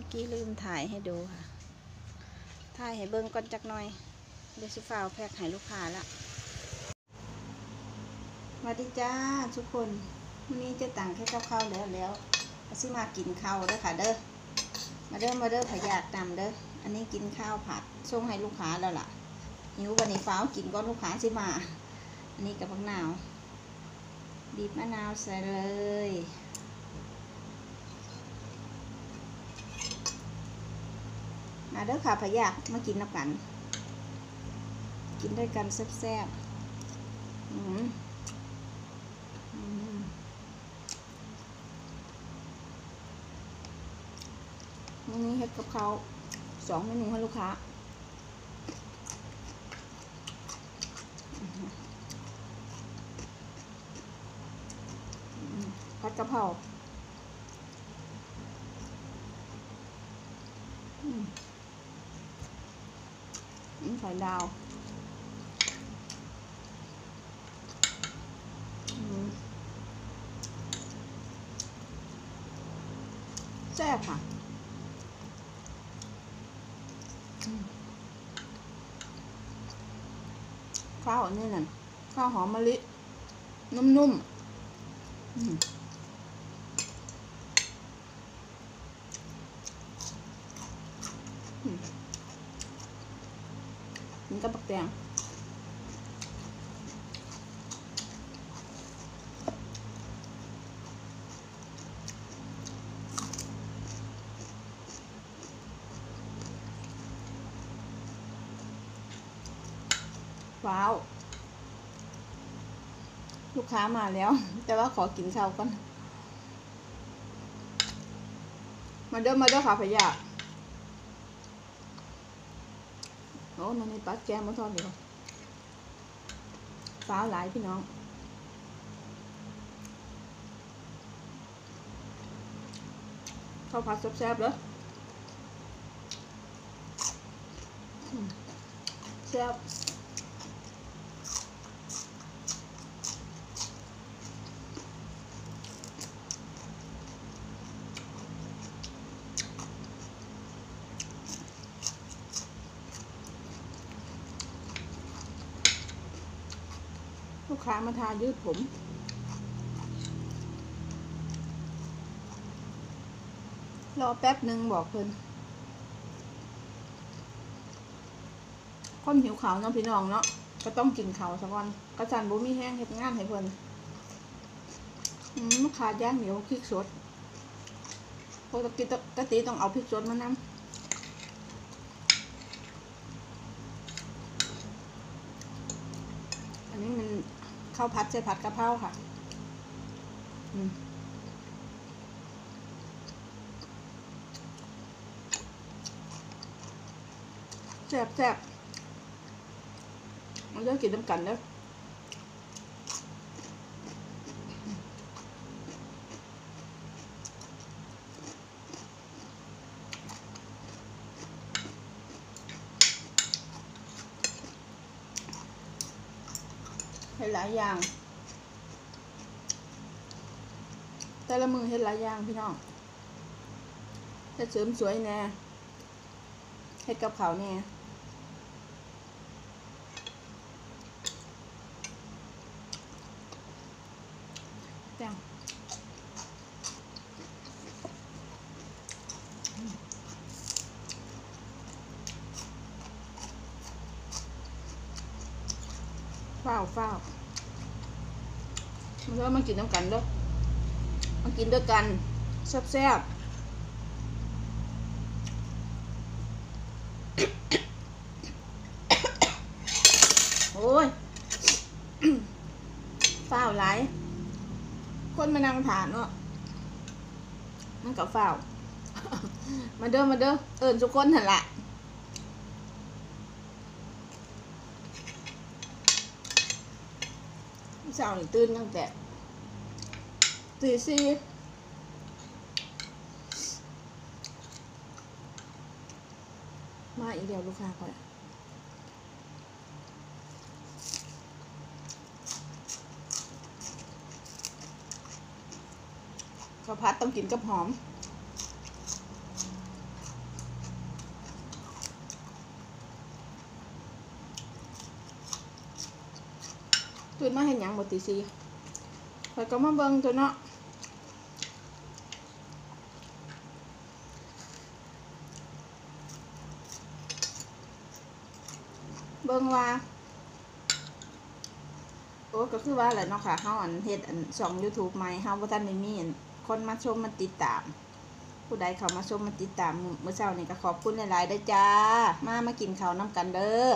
มื่อกี้ลืมถ่ายให้ดูค่ะ ถ่ายให้เบิ้งก่อนจักหน่อย เดี๋ยวสิฟ้าวแพ็กให้ลูกค้าละสวัสดีจ้าทุกคนวันนี้จะต่างแค่กับข้าวแล้วแล้วก็สิมากินข้าวเด้อค่ะเด้อ มาเด้อมาเด้อผยากนำเด้อ อันนี้กินข้าวผัดส่งให้ลูกค้าแล้วล่ะหิววันนี้ฟ้าวกินก่อนลูกค้าสิมา อันนี้กับผักนาว บีบมะนาวใส่เลย มาเด้อค่ะพะยากมากินน้ำกัน กินด้วยกันแซ่บๆอืมอืมวันนี้เฮ็ดกับเขาสองเมนูให้ลูกค้าผัดกะเพราอืม นี่ไข่ดาวแซ่บค่ะข้าวนนี้นั่นข้าวหอมมะลิ นุ่มๆอืมอืม มันก็ปัก แตงว้าว ลูกค้ามาแล้ว แต่ว่าขอกินข้าวก่อน มาเด้อมาเด้อค่ะพะยา โอ้มันมีปลาแก้มมาทอดอยู่ฟ้าวหลายพี่น้องข้าวผัดแซ่บๆเลยอืมแซ่บ กค้ามาทายืดผมรอแป๊บหนึ่งบอกเพิ่นคนหิวขาวเนาะพี่น้องเนาะก็ต้องกินขาวสักวันกระจันบุมีแห้งเฮ็ดงานให้เพิ่นอืมขาดย่างเหนียวพริกสดปกติปกติต้องเอาพริกสดมานำอันนี้มัน ข้าวผัดใส่ผัดกะเพราค่ะอืมแซ่บแซ่บมันเลือกกินน้ำกันเด้อ เห็ดหลายอย่าง แต่ละมือเห็ดหลายอย่างพี่น้องเห็ดเสริมสวยแน่เห็ดกับเขาแน่จัง ฝ้าวฝ้าวมันก็มากินน้ำกันด้อมากินด้วยกันแซ่บๆโอ้ยฝ้าวหลาย คนมานั่งทานเนาะมันกับฝ้าว มาเด้อมาเด้อเอิญทุกคนหันละ เช้านี่ตื่นตั้งแต่ตีสี่มาอีกเดียวลูกค้าก่อนข้าวผัดต้องกินกับหอม ตื่นมาเห็นหยังบตีซีคอยก็มาเบิ่งตัวเนาะเบิ่งว่าโอ้ก็คือว่าแหละเนาะค่ะเฮาอันเฮ็ดอันช่อง YouTube ใหม่เฮาบ่ทันได้มีอันคนมาชมมาติดตาม ผู้ใดเข้ามาชมมาติดตามมื้อมื้อเช้านี้ก็ขอบคุณหลายๆเด้อจ้า มามากินข้าวนํกันเด้อ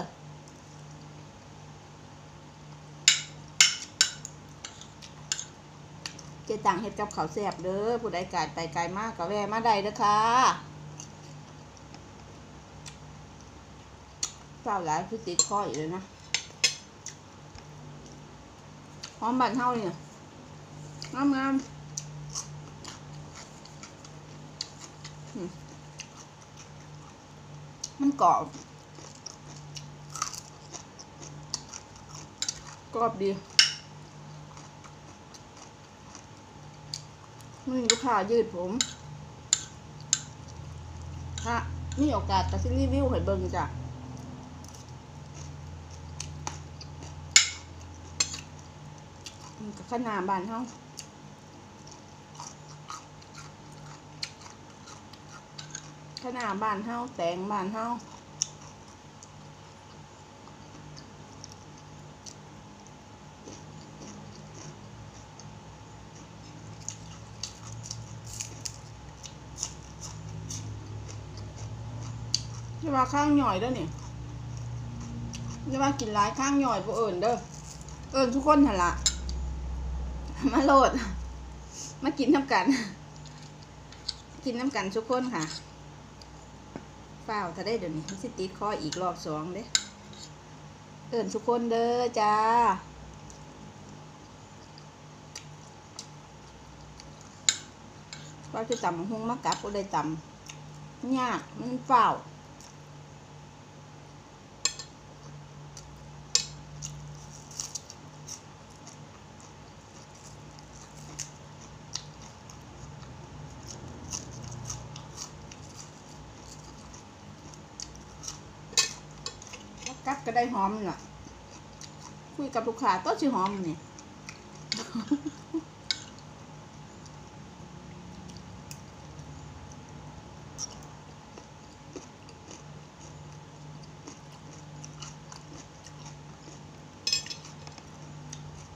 เจตังเฮ็ดกับข้าวแซ่บเด้อผู้ใดกายไปไกลมากก็แวะมาได้เด้อค่ะเปล่าหลายคือติดคออยู่เลยนะหอมบันเฮาเนี่ยงามงามมันกรอบ กรอบดี นี่ลูกค้ายืดผมถ้ามีโอกาสก็สิรีวิวให้เบิ่งจ้ะนี่ก็ขนาดบานเฮาขนาดบ้านเฮาแตงบานเฮา ว่าข้างหน่อยเด้อเนี่ยจะว่ากินหลายข้างหน่อยบ่เอิญเด้อเอิญทุกคนหั่นละมาโหลด มากินน้ำกัน กินน้ำกันทุกคนค่ะเปล่าถ้าได้เดี๋ยวนี้สิติดคออีกรอบสองเด้เอิญทุกคนเด้อจ้าว่าจะตำหุงมากับก็ได้ตำยากมันเปล่า แล้วกัดก็ ได้หอมนี่ล่ะคุยกับลูกค้าต้นชื่อหอมนี่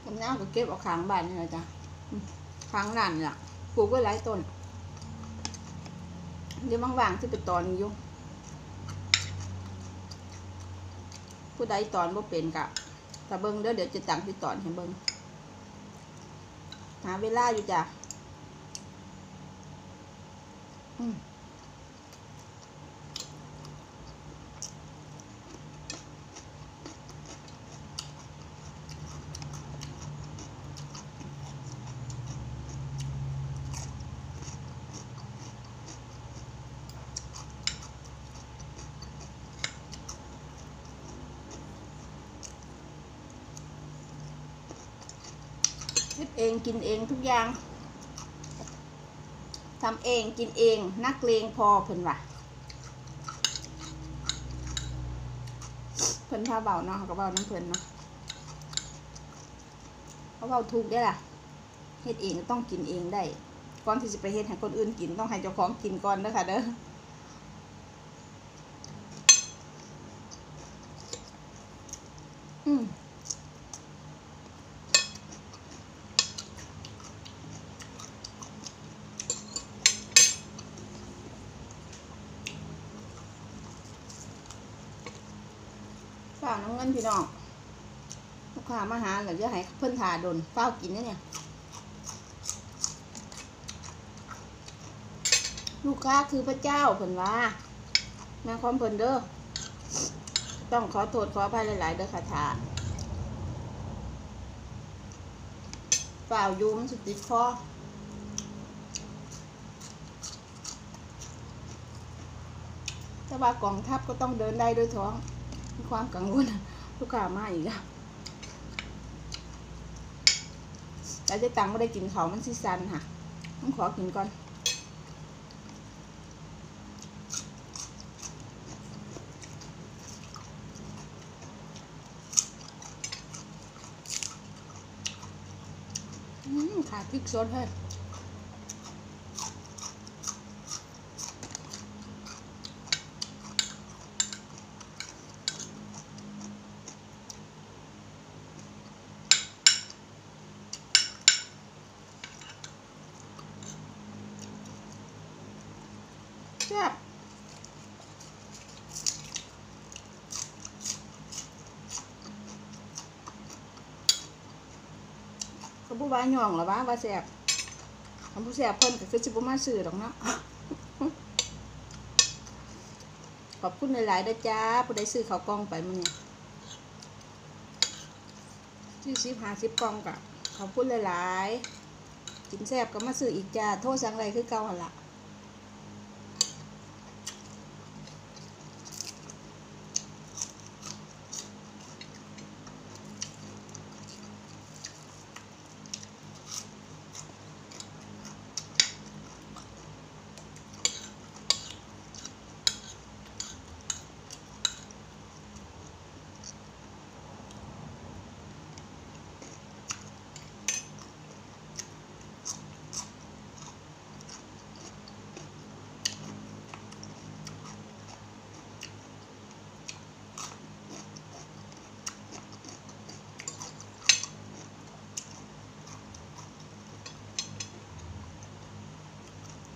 ผมน้าก็เก็บเอาค้างบ้านนี่แหละจ้ะค้างนั่นล่ะปลูกไว้หลายต้นเดี๋ยวบางๆที่เป็นตอนอยู่ ผู้ใดตอนบ่เป็นกะถ้าเบิ้งเด้อเดี๋ยวจะตั้งที่ตอนให้เบิ้งหาเวลาอยู่จ้ะอืม เองกินเองทุกอย่างทำเองกินเองนักเลงพอเพิ่นว่ะเพิ่นพาเบาเนาะก็เบาน้ำเพิ่นเนาะเขาเบาถูกได้ล่ะเฮ็ดเองต้องกินเองได้ก่อนที่จะไปเฮ็ดให้คนอื่นกินต้องให้เจ้าของกินก่อนเด้อค่ะเด้ออืม ฝาน้ำเงินพี่น้องลูกค้ามาหาหรือจะให้เพิ่นทาดนเฝ้ากินนะเนี่ย ลูกค้าคือพระเจ้าเพิ่นว่าแม่ความเพิ่นเด้อต้องขอโทษขออภัยหลาย ๆ เด้อค่ะทาฝ่าวอยูมันสุดติดคอแต่ว่ากองทัพก็ต้องเดินได้ด้วยท้อง มีความกังวลลูกค้ามาอีกแล้วแต่จะตังไม่ได้กินเขามันซีซันค่ะ ต้องขอกินก่อน อืมขาดพริกสดให้ แซ่บเขาพูว่าหย่องหรอวะว่าแซ่บคำพูดแซ่บเพิ่นก็คือสิบ่มาซื้อดอกเนาะขอบคุณหลายๆเด้จ้าผู้ใดซื้อข้าวกล้องไปมื้อนี้ซื้อสิบหาสิบกล่องกะขอบคุณหลายๆกินแซ่บก็มาซื้ออีกจ้า โทษสังไรคือเก่าหันล่ะ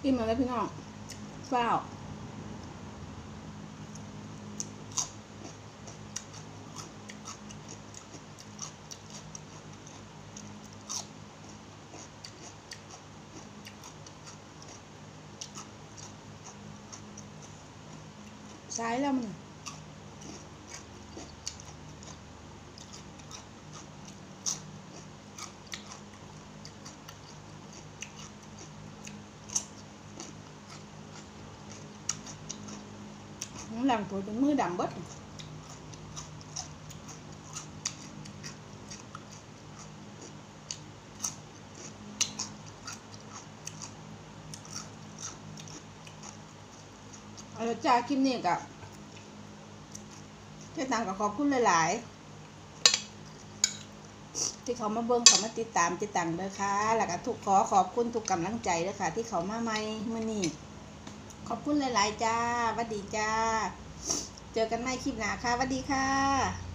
อิ่มแล้วพี่น้องเปล่าซ้ายแล้วมัน น่ะหลังตัวจนมือดำเบิดเอาละจ้าคลิปนี้กับเจ้าตังกับขอบคุณหลาย ๆ ที่เขามาเบิ่งเขามาติดตามติดตังเด้อค่ะ แล้วก็ทุกขอขอบคุณทุกกำลังใจเด้อค่ะ ที่เขามาใหม่เมื่อนี้ อบคุณหลาย ๆ จ้าวัสดีจ้า เจอกันใหม่คลิปหน้าค่ะวัสดีค่ะ